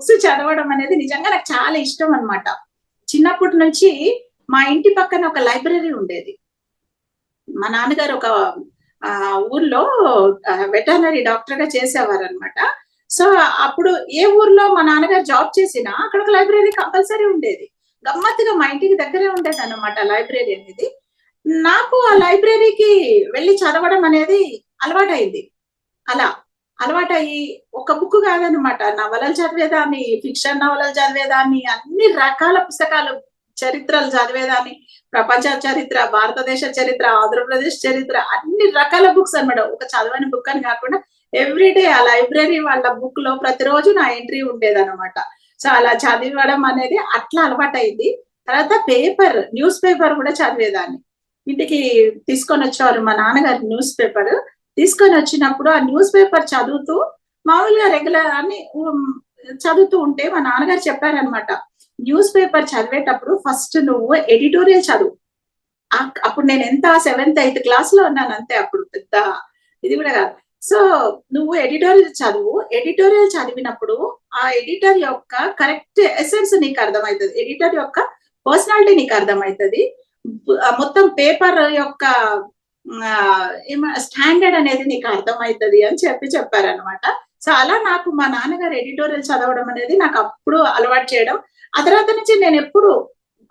Books చదవడం అనేది నిజంగా నాకు చాలా ఇష్టం అన్నమాట. చిన్నప్పటి నుంచి మా ఇంటి పక్కన ఒక లైబ్రరీ ఉండేది. మా నాన్నగారు ఒక ఊర్లో వెటర్నరీ డాక్టర్గా చేసేవారు అనమాట సో అప్పుడు ఏ ఊర్లో మా నాన్నగారు జాబ్ చేసినా అక్కడ ఒక లైబ్రరీ కంపల్సరీ ఉండేది. గమ్మత్తుగా మా ఇంటికి దగ్గరే ఉండేది అనమాట లైబ్రరీ అనేది. నాకు ఆ లైబ్రరీకి వెళ్ళి చదవడం అనేది అలవాటైంది. అలా. అలవాటయ్యి ఒక బుక్ కాదనమాట నవలలు చదివేదాన్ని ఫిక్షన్ నవలలు చదివేదాన్ని అన్ని రకాల పుస్తకాలు చరిత్రలు చదివేదాన్ని. ప్రపంచ చరిత్ర భారతదేశ చరిత్ర ఆంధ్రప్రదేశ్ చరిత్ర అన్ని రకాల బుక్స్ అన్నమాట. ఒక చదవని బుక్ అని కాకుండా ఎవ్రీడే ఆ లైబ్రరీ వాళ్ళ బుక్లో ప్రతిరోజు నా ఎంట్రీ ఉండేదన్నమాట. సో అలా చదివడం అనేది అట్లా అలవాటైంది. తర్వాత పేపర్ న్యూస్ పేపర్ కూడా చదివేదాన్ని. ఇంటికి తీసుకొని వచ్చేవారు మా నాన్నగారి న్యూస్ పేపర్ తీసుకొని వచ్చినప్పుడు ఆ న్యూస్ పేపర్ చదువుతూ మామూలుగా రెగ్యులర్ అని చదువుతూ ఉంటే మా నాన్నగారు చెప్పారనమాట న్యూస్ పేపర్ చదివేటప్పుడు ఫస్ట్ నువ్వు ఎడిటోరియల్ చదువు. అప్పుడు నేను ఎంత సెవెంత్ ఎయిత్ క్లాస్లో ఉన్నాను అంతే అప్పుడు పెద్ద ఇది కూడా కాదు. సో నువ్వు ఎడిటోరియల్ చదువు. ఎడిటోరియల్ చదివినప్పుడు ఆ ఎడిటర్ యొక్క కరెక్ట్ ఎసెన్స్ నీకు అర్థమవుతుంది. ఎడిటర్ యొక్క పర్సనాలిటీ నీకు అర్థమవుతుంది. మొత్తం పేపర్ యొక్క స్టాండర్డ్ అనేది నీకు అర్థమవుతుంది అని చెప్పి చెప్పారనమాట సో అలా నాకు మా నాన్నగారు ఎడిటోరియల్ చదవడం అనేది నాకు అప్పుడు అలవాటు చేయడం. ఆ తర్వాత నుంచి నేను ఎప్పుడు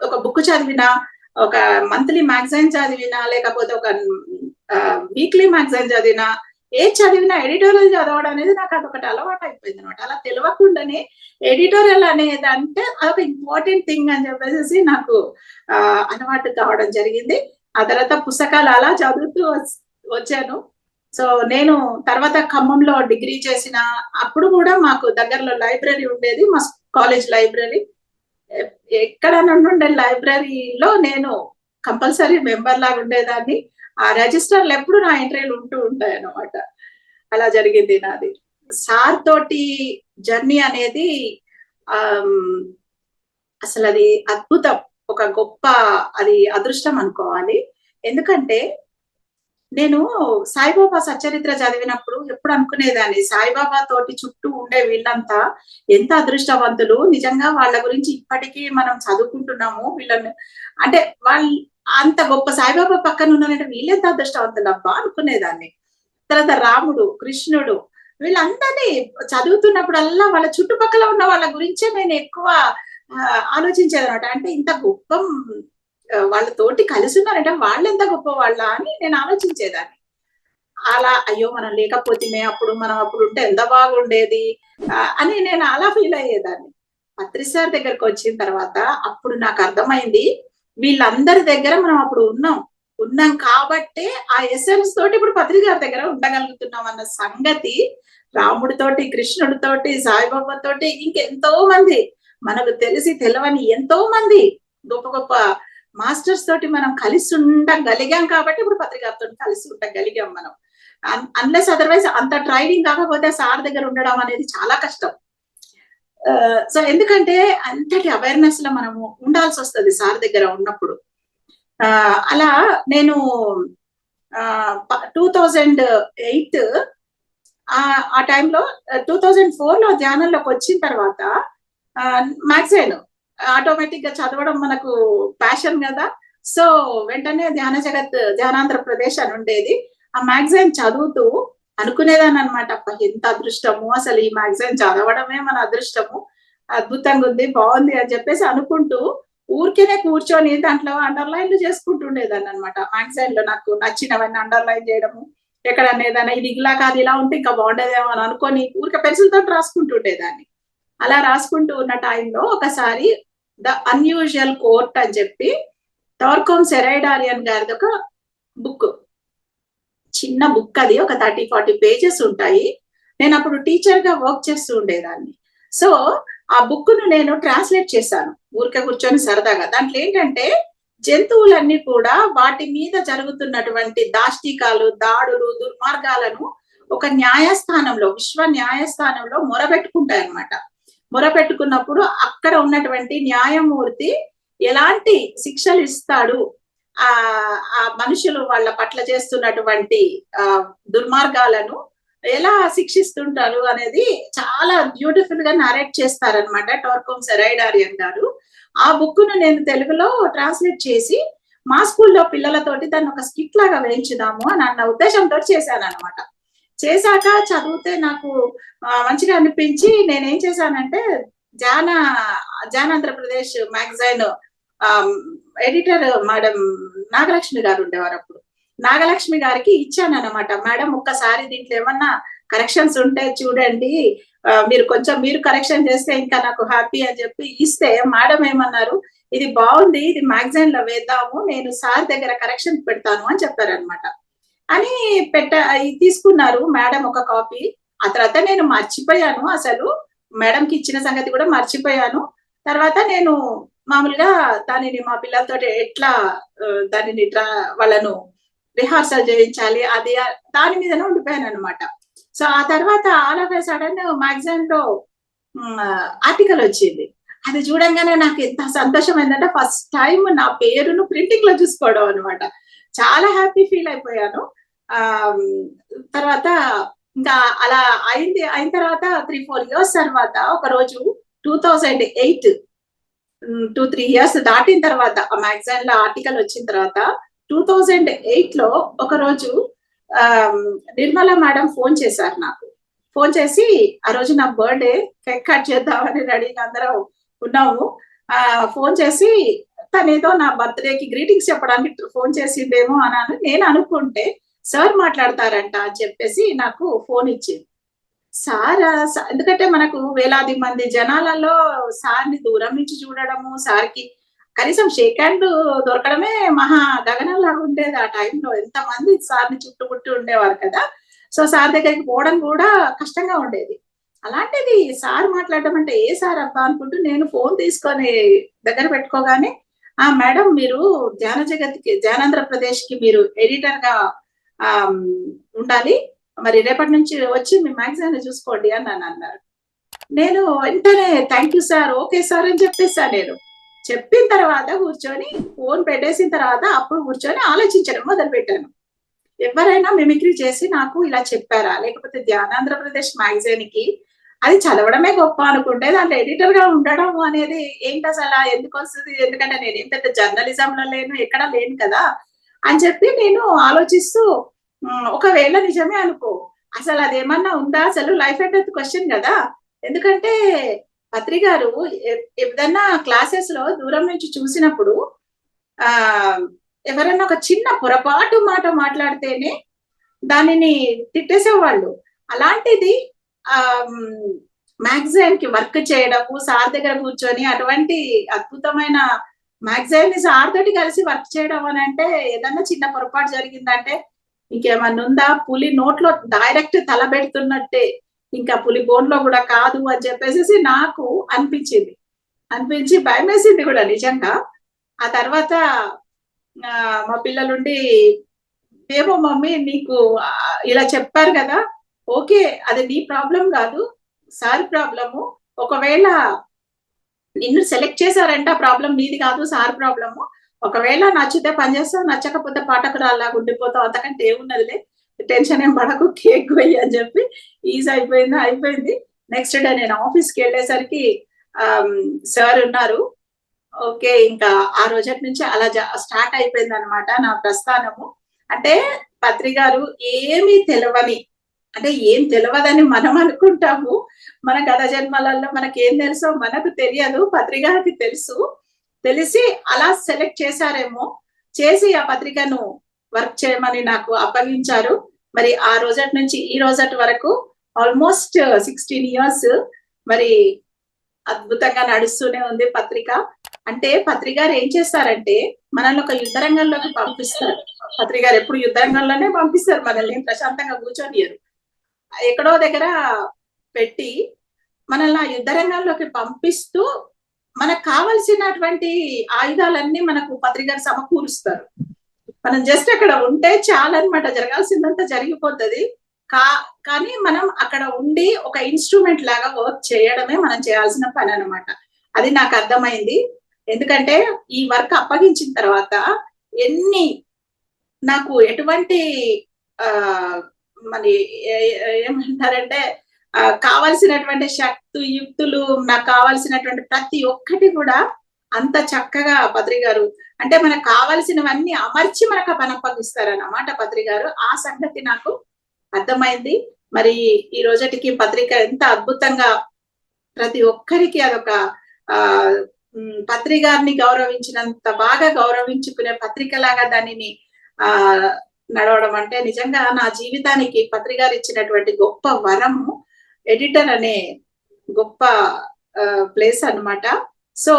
ఒక బుక్ చదివినా ఒక మంత్లీ మ్యాగజైన్ చదివినా లేకపోతే ఒక వీక్లీ మ్యాగజైన్ చదివినా ఏ చదివినా ఎడిటోరియల్ చదవడం అనేది నాకు అదొకటి అలవాటు అయిపోయింది అనమాట అలా తెలియకుండానే ఎడిటోరియల్ అనేది అంటే అదొక ఇంపార్టెంట్ థింగ్ అని చెప్పేసి నాకు అలవాటు కావడం జరిగింది. ఆ తర్వాత పుస్తకాలు అలా చదువుతూ వచ్చాను. సో నేను తర్వాత ఖమ్మంలో డిగ్రీ చేసిన అప్పుడు కూడా మాకు దగ్గరలో లైబ్రరీ ఉండేది మా కాలేజ్ లైబ్రరీ. ఎక్కడ నుండి లైబ్రరీలో నేను కంపల్సరీ మెంబర్ లాగా ఉండేదాన్ని. ఆ రిజిస్టర్లు ఎప్పుడు నా ఎంట్రీలు ఉంటూ ఉంటాయి అనమాట అలా జరిగింది నాది. సార్ తోటి జర్నీ అనేది అసలు అది అద్భుతం. ఒక గొప్ప అది అదృష్టం అనుకోవాలి. ఎందుకంటే నేను సాయిబాబా సచ్చరిత్ర చదివినప్పుడు ఎప్పుడు అనుకునేదాన్ని. సాయిబాబా తోటి చుట్టూ ఉండే వీళ్ళంతా ఎంత అదృష్టవంతులు. నిజంగా వాళ్ళ గురించి ఇప్పటికీ మనం చదువుకుంటున్నాము. వీళ్ళని అంటే వాళ్ళు అంత గొప్ప సాయిబాబా పక్కన ఉన్నారంటే వీళ్ళెంత అదృష్టవంతులు అబ్బా అనుకునేదాన్ని. తర్వాత రాముడు కృష్ణుడు వీళ్ళందరినీ చదువుతున్నప్పుడల్లా వాళ్ళ చుట్టుపక్కల ఉన్న వాళ్ళ గురించే నేను ఎక్కువ ఆలోచించేదనమాట అంటే ఇంత గొప్ప వాళ్ళతోటి కలిసి ఉన్నారంటే వాళ్ళు ఎంత గొప్ప వాళ్ళ అని నేను ఆలోచించేదాన్ని. అలా అయ్యో మనం లేకపోతేనే అప్పుడు మనం అప్పుడు ఉంటే ఎంత బాగుండేది అని నేను అలా ఫీల్ అయ్యేదాన్ని. పత్రి సార్ దగ్గరకు వచ్చిన తర్వాత అప్పుడు నాకు అర్థమైంది వీళ్ళందరి దగ్గర మనం అప్పుడు ఉన్నాం. ఉన్నాం కాబట్టే ఆ ఎస్ఎన్స్ తోటి ఇప్పుడు పత్రి గారి దగ్గర ఉండగలుగుతున్నాం అన్న సంగతి రాముడితోటి కృష్ణుడితోటి సాయిబాబా తోటి ఇంకెంతో మంది మనకు తెలిసి తెలవని ఎంతో మంది గొప్ప గొప్ప మాస్టర్స్ తోటి మనం కలిసి ఉండగలిగాం కాబట్టి ఇప్పుడు పత్రికతో కలిసి ఉండగలిగాం మనం. అన్లెస్ అదర్వైజ్ అంత ట్రైనింగ్ కాకపోతే సార్ దగ్గర ఉండడం అనేది చాలా కష్టం. సో ఎందుకంటే అంతటి అవేర్నెస్లో మనము ఉండాల్సి వస్తుంది సార్ దగ్గర ఉన్నప్పుడు. ఆ, అలా నేను టూ థౌజండ్ ఎయిత్ ఆ టైంలో టూ థౌజండ్ ఫోర్లో ధ్యానంలోకి వచ్చిన తర్వాత మ్యాగజైన్ ఆటోమేటిక్గా చదవడం మనకు ప్యాషన్ కదా. సో వెంటనే ధ్యాన జగత్ ధ్యానాంధ్రప్రదేశ్ అని ఉండేది. ఆ మ్యాగజైన్ చదువుతూ అనుకునేదాన్ని అనమాట ఎంత అదృష్టము అసలు ఈ మ్యాగజైన్ చదవడమే మన అదృష్టము అద్భుతంగా ఉంది బాగుంది అని చెప్పేసి అనుకుంటూ ఊరికేనే కూర్చొని దాంట్లో అండర్లైన్లు చేసుకుంటుండేదాన్ని అనమాట మ్యాగజైన్లో నాకు నచ్చినవన్నీ అండర్లైన్ చేయడము ఎక్కడన్నా ఏదైనా ఇది ఇలా కాదు ఇలా ఉంటే ఇంకా బాగుండేదేమో అని అనుకొని ఊరికే పెన్సిల్ తోటి రాసుకుంటుండేదాన్ని అలా రాసుకుంటూ ఉన్న టైంలో ఒకసారి ద అన్యూజువల్ కోర్ట్ అని చెప్పి టార్కోమ్ సెరైడారియన్ గారిది ఒక బుక్ చిన్న బుక్ అది ఒక థర్టీ ఫార్టీ పేజెస్ ఉంటాయి. నేను అప్పుడు టీచర్గా వర్క్ చేస్తూ ఉండేదాన్ని. సో ఆ బుక్ను నేను ట్రాన్స్లేట్ చేశాను. ఊరికే కూర్చొని సరదాగా. దాంట్లో ఏంటంటే జంతువులన్నీ కూడా వాటి మీద జరుగుతున్నటువంటి దాష్టికాలు దాడులు దుర్మార్గాలను ఒక న్యాయస్థానంలో విశ్వ న్యాయస్థానంలో మొరబెట్టుకుంటాయి అన్నమాట మొరపెట్టుకున్నప్పుడు అక్కడ ఉన్నటువంటి న్యాయమూర్తి ఎలాంటి శిక్షలు ఇస్తాడు? ఆ ఆ మనుషులు వాళ్ళ పట్ల చేస్తున్నటువంటి ఆ దుర్మార్గాలను ఎలా శిక్షిస్తుంటారు అనేది చాలా బ్యూటిఫుల్గా నరేట్ చేస్తారనమాట టోర్కోమ్ సెరైడారియన్ గారు. ఆ బుక్ను నేను తెలుగులో ట్రాన్స్లేట్ చేసి మా స్కూల్లో పిల్లలతోటి దాన్ని ఒక స్కిట్ లాగా వేయించుదాము అని అన్న ఉద్దేశంతో చేశాను అనమాట చేశాక చదివితే నాకు మంచిగా అనిపించి నేనేం చేశానంటే జాన John Andhra Pradesh magazine editor madam Nagalakshmi garu ఉండేవారు అప్పుడు. నాగలక్ష్మి గారికి ఇచ్చాను అనమాట మేడం ఒక్కసారి దీంట్లో ఏమన్నా కరెక్షన్స్ ఉంటే చూడండి మీరు కొంచెం మీరు కరెక్షన్ చేస్తే ఇంకా నాకు హ్యాపీ అని చెప్పి ఇస్తే మేడం ఏమన్నారు ఇది బాగుంది ఇది మ్యాగజైన్లో వేద్దాము నేను సార్ దగ్గర కరెక్షన్ పెడతాను అని చెప్పారనమాట అని పెట్ట తీసుకున్నారు మేడం ఒక కాపీ. ఆ తర్వాత నేను మర్చిపోయాను అసలు. మేడం కి ఇచ్చిన సంగతి కూడా మర్చిపోయాను. తర్వాత నేను మామూలుగా దానిని మా పిల్లలతో ఎట్లా దానిని ట్రా వాళ్ళను రిహార్సల్ చేయించాలి అది దాని మీదనే ఉండిపోయాను అనమాట సో ఆ తర్వాత ఆల్ ఆఫ్ సడన్ మ్యాగజైన్లో ఆర్టికల్ వచ్చింది. అది చూడంగానే నాకు ఎంత సంతోషం అయిందంటే ఫస్ట్ టైం నా పేరును ప్రింటింగ్లో చూసుకోవడం అనమాట చాలా హ్యాపీ ఫీల్ అయిపోయాను. ఆ తర్వాత ఇంకా అలా అయింది అయిన తర్వాత త్రీ ఫోర్ ఇయర్స్ తర్వాత ఒక రోజు two thousand eight two three years దాటిన తర్వాత ఆ మ్యాగజైన్లో ఆర్టికల్ వచ్చిన తర్వాత టూ థౌజండ్ ఎయిట్లో ఒక రోజు ఆ, నిర్మల మేడం ఫోన్ చేశారు నాకు. ఫోన్ చేసి ఆ రోజు నా బర్త్డే కేక్ కట్ చేద్దామని రెడీగా అందరం ఉన్నాము. ఆ ఫోన్ చేసి తనేదో నా బర్త్డే కి గ్రీటింగ్స్ చెప్పడానికి ఫోన్ చేసిందేమో అని నేను అనుకుంటే సార్ మాట్లాడతారంట అని చెప్పేసి నాకు ఫోన్ ఇచ్చింది. సార్ ఎందుకంటే మనకు వేలాది మంది జనాలలో సార్ని దూరం నుంచి చూడడము సార్కి కనీసం షేక్ హ్యాండ్ దొరకడమే మహా గగనం లాగా ఉండేది ఆ టైంలో. ఎంత మంది సార్ని చుట్టుముట్టు ఉండేవారు కదా. సో సార్ దగ్గరికి పోవడం కూడా కష్టంగా ఉండేది. అలాంటిది సార్ మాట్లాడడం అంటే ఏ సార్ అబ్బా అనుకుంటూ నేను ఫోన్ తీసుకొని దగ్గర పెట్టుకోగానే ఆ మేడం మీరు ధ్యాన జగత్కి ధ్యానాంధ్రప్రదేశ్కి మీరు ఎడిటర్గా ఉండాలి. మరి రేపటి నుంచి వచ్చి మీ మ్యాగజైన్ చూసుకోండి అని నన్ను అన్నారు. నేను వెంటనే thank you sir okay sir అని చెప్పేసా నేను. చెప్పిన తర్వాత కూర్చొని ఫోన్ పెట్టేసిన తర్వాత అప్పుడు కూర్చొని ఆలోచించడం మొదలు పెట్టాను ఎవరైనా మిమిక్రీ చేసి నాకు ఇలా చెప్పారా? లేకపోతే ధ్యానాంధ్రప్రదేశ్ మ్యాగజైన్కి అది చదవడమే గొప్ప అనుకుంటే దాంట్లో ఎడిటర్గా ఉండడం అనేది ఏంటి అసలు? ఎందుకు వస్తుంది? ఎందుకంటే నేనేం పెద్ద జర్నలిజం లో లేను ఎక్కడ లేను కదా. అని చెప్పి నేను ఆలోచిస్తూ ఒకవేళ నిజమే అనుకో అసలు అదేమన్నా ఉందా? అసలు లైఫ్ అండ్ డెత్ క్వశ్చన్ కదా. ఎందుకంటే పత్రి గారు ఏదన్నా క్లాసెస్లో దూరం నుంచి చూసినప్పుడు ఆ ఎవరైనా ఒక చిన్న పొరపాటు మాట మాట్లాడితేనే దానిని తిట్టేసేవాళ్ళు. అలాంటిది ఆ మ్యాగజైన్కి వర్క్ చేయడము సార్ దగ్గర కూర్చొని అటువంటి అద్భుతమైన మ్యాగజైన్ సార్ తోటి కలిసి వర్క్ చేయడం అని అంటే ఏదన్నా చిన్న పొరపాటు జరిగిందంటే ఇంకేమన్నా ఉందా? పులి నోట్లో డైరెక్ట్ తల పెడుతున్నట్టే. ఇంకా పులి బోన్లో కూడా కాదు అని చెప్పేసి నాకు అనిపించింది. అనిపించి భయం వేసింది కూడా నిజంగా. ఆ తర్వాత మా పిల్లలుండి ఏమో మమ్మీ నీకు ఇలా చెప్పారు కదా. ఓకే అది నీ ప్రాబ్లం కాదు. Sir problem. ఒకవేళ నిన్ను సెలెక్ట్ చేశారంటే ఆ ప్రాబ్లం నీది కాదు సార్ ప్రాబ్లము ఒకవేళ నచ్చితే పనిచేస్తావు నచ్చకపోతే పాఠకురాల్లాగా ఉండిపోతావు. అంతకంటే ఏమున్నదిలే టెన్షన్ ఏం పడకు కేక్ పోయి అని చెప్పి ఈజీ అయిపోయింది అయిపోయింది. నెక్స్ట్ డే నేను ఆఫీస్కి వెళ్ళేసరికి um, సార్ ఉన్నారు. ఓకే ఇంకా ఆ రోజటి నుంచి అలా స్టార్ట్ అయిపోయింది అనమాట నా ప్రస్థానము. అంటే పత్రికారు ఏమీ తెలవని అంటే ఏం తెలియదని మనం అనుకుంటాము. మన గత జన్మలలో మనకి ఏం తెలుసో మనకు తెలియదు. పత్రికకి తెలుసు. తెలిసి అలా సెలెక్ట్ చేశారేమో. చేసి ఆ పత్రికను వర్క్ చేయమని నాకు అప్పగించారు. మరి ఆ రోజటి నుంచి ఈ రోజటి వరకు ఆల్మోస్ట్ సిక్స్టీన్ ఇయర్స్ మరి అద్భుతంగా నడుస్తూనే ఉంది పత్రిక. అంటే పత్రికారు ఏం చేస్తారంటే మనల్ని ఒక యుద్ధ రంగంలోకి పంపిస్తారు. పత్రికారు ఎప్పుడు యుద్ధ రంగంలోనే పంపిస్తారు. మనల్ని ప్రశాంతంగా కూర్చొనియరు ఎక్కడో దగ్గర పెట్టి మనల్ని ఆ యుద్ధ రంగంలోకి పంపిస్తూ మనకు కావలసినటువంటి ఆయుధాలన్నీ మనకు పత్రికలు సమకూరుస్తారు. మనం జస్ట్ అక్కడ ఉంటే చాలన్నమాట. జరగాల్సిందంతా జరిగిపోతుంది. కా కానీ మనం అక్కడ ఉండి ఒక ఇన్స్ట్రుమెంట్ లాగా వర్క్ చేయడమే మనం చేయాల్సిన పని అనమాట అది నాకు అర్థమైంది. ఎందుకంటే ఈ వర్క్ అప్పగించిన తర్వాత ఎన్ని నాకు ఎటువంటి ఆ మరి ఏమంటారంటే ఆ, కావలసినటువంటి శక్తు యుక్తులు నాకు కావలసినటువంటి ప్రతి ఒక్కటి కూడా అంత చక్కగా పత్రి గారు అంటే మనకు కావలసినవన్నీ అమర్చి మనకు పనప్పగిస్తారు అన్నమాట పత్రి గారు. ఆ సంగతి నాకు అర్థమైంది. మరి ఈ రోజటికి పత్రిక ఎంత అద్భుతంగా ప్రతి ఒక్కరికి అదొక ఆ ఉమ్, పత్రి గారిని గౌరవించినంత బాగా గౌరవించుకునే పత్రిక లాగా దానిని ఆ నడవడం అంటే నిజంగా నా జీవితానికి పత్రి గారు ఇచ్చినటువంటి గొప్ప వరము ఎడిటర్ అనే గొప్ప ప్లేస్ అన్నమాట. సో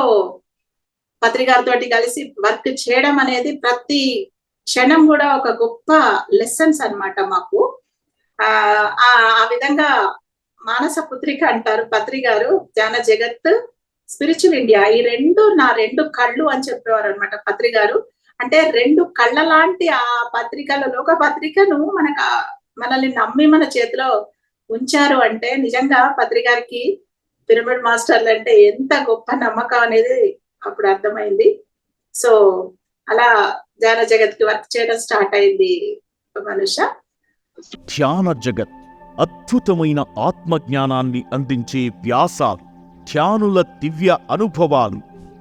పత్రికారితో కలిసి వర్క్ చేయడం అనేది ప్రతి క్షణం కూడా ఒక గొప్ప లెసన్స్ అన్నమాట మాకు. ఆ ఆ- విధంగా మానస పుత్రిక అంటారు పత్రికారు ధ్యాన జగత్ స్పిరిచువల్ ఇండియా ఈ రెండు నా రెండు కళ్ళు అని చెప్పేవారు అనమాట పత్రి గారు అంటే రెండు కళ్ళ లాంటి ఆ పత్రికల లోక పత్రికను మనకు మనల్ని నమ్మి మన చేతిలో ఉంచారు అంటే నిజంగా పత్రికారికి పిరమిడ్ మాస్టర్లు అంటే ఎంత గొప్ప నమ్మకం అనేది అప్పుడు అర్థమైంది. సో అలా ధ్యాన జగత్కి వర్క్ చేయడం స్టార్ట్ అయింది మనుష. ధ్యాన జగత్ అద్భుతమైన ఆత్మజ్ఞానాన్ని అందించే వ్యాసాలు ధ్యానుల దివ్య అనుభవాలు